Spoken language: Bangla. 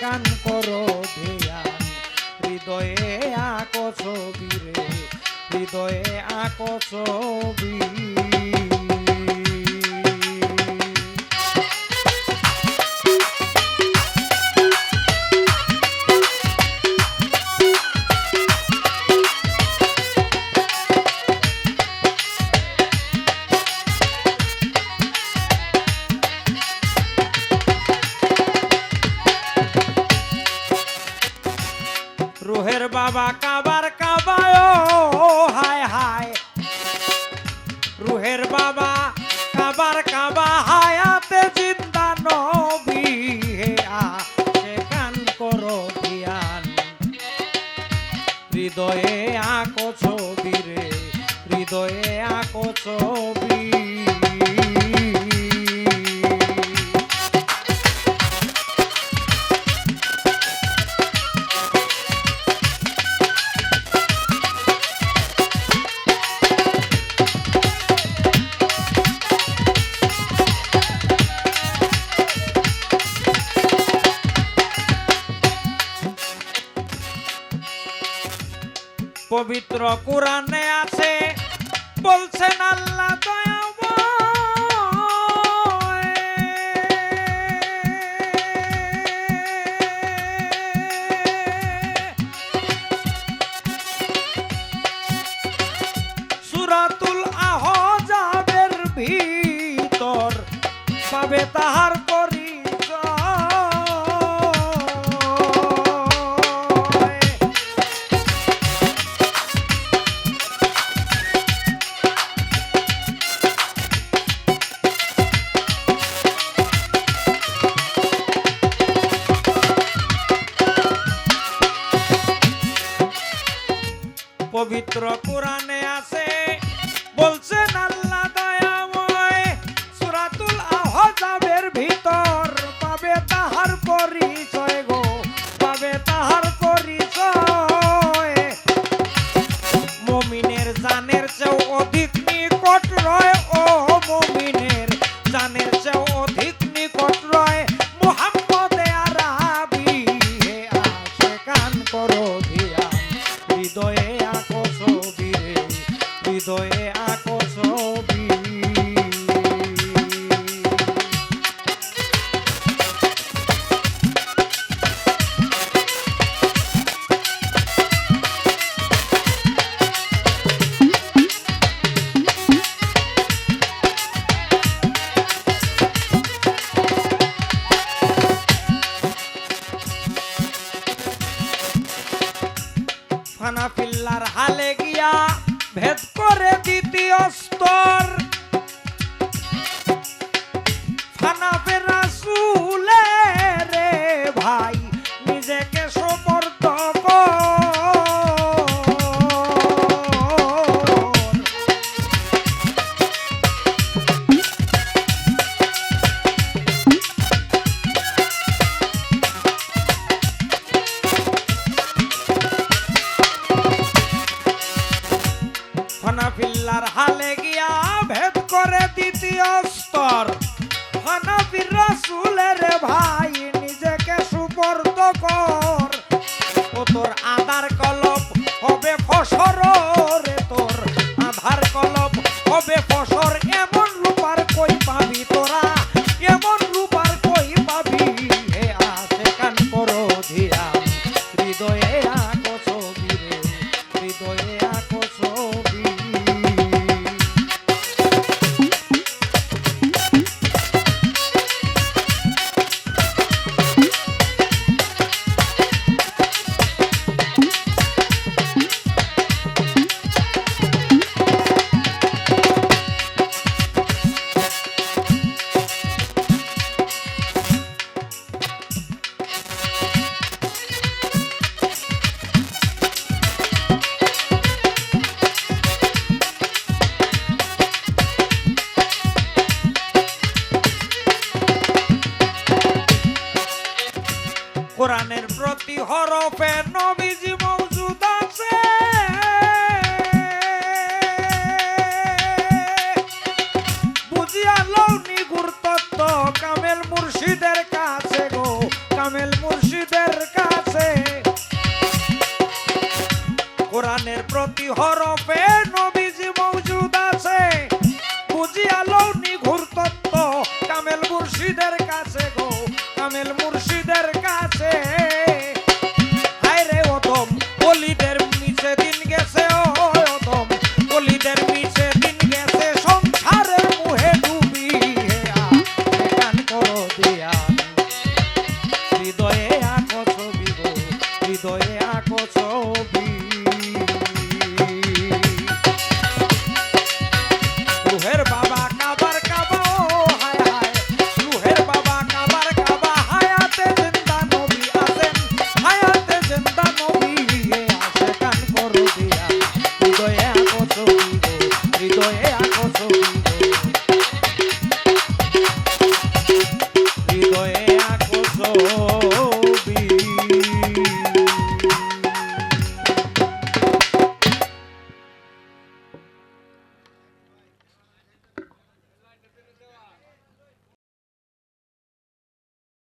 কান করো ধ্যান হৃদয়ে আঁকো ছবি রে। হৃদয়ে আঁকো ছবি। আঁকো ছবি রে হৃদয়ে আঁকো ছবি। পবিত্র কোরআনে আছে বলছেন আল্লাহ সুরাতুল আহ যাবের ভিতর পাবে তাহা পবিত্র কোরআনে আছে, বলছেন আল্লাহ দয়াময়, সুরাতুল আহজাবের ভিতর পাবে তাহার পরিচয় গো, পাবে তাহার পরিচয়। মমিনের জানের চেয়ে করে দ্বিতীয় স্তর। ফানা হরফে নবীজি মৌজুদ আছে। বুঝিয়া লৌনি গুরুত্ব কামেল মুর্শিদের কাছে গো, কামেল মুর্শিদের কাছে। কোরআনের প্রতি হরফে নবীজি মৌজুদ আছে। বুঝিয়া লৌনি গুরুত্ব কামেল মুর্শিদের কাছে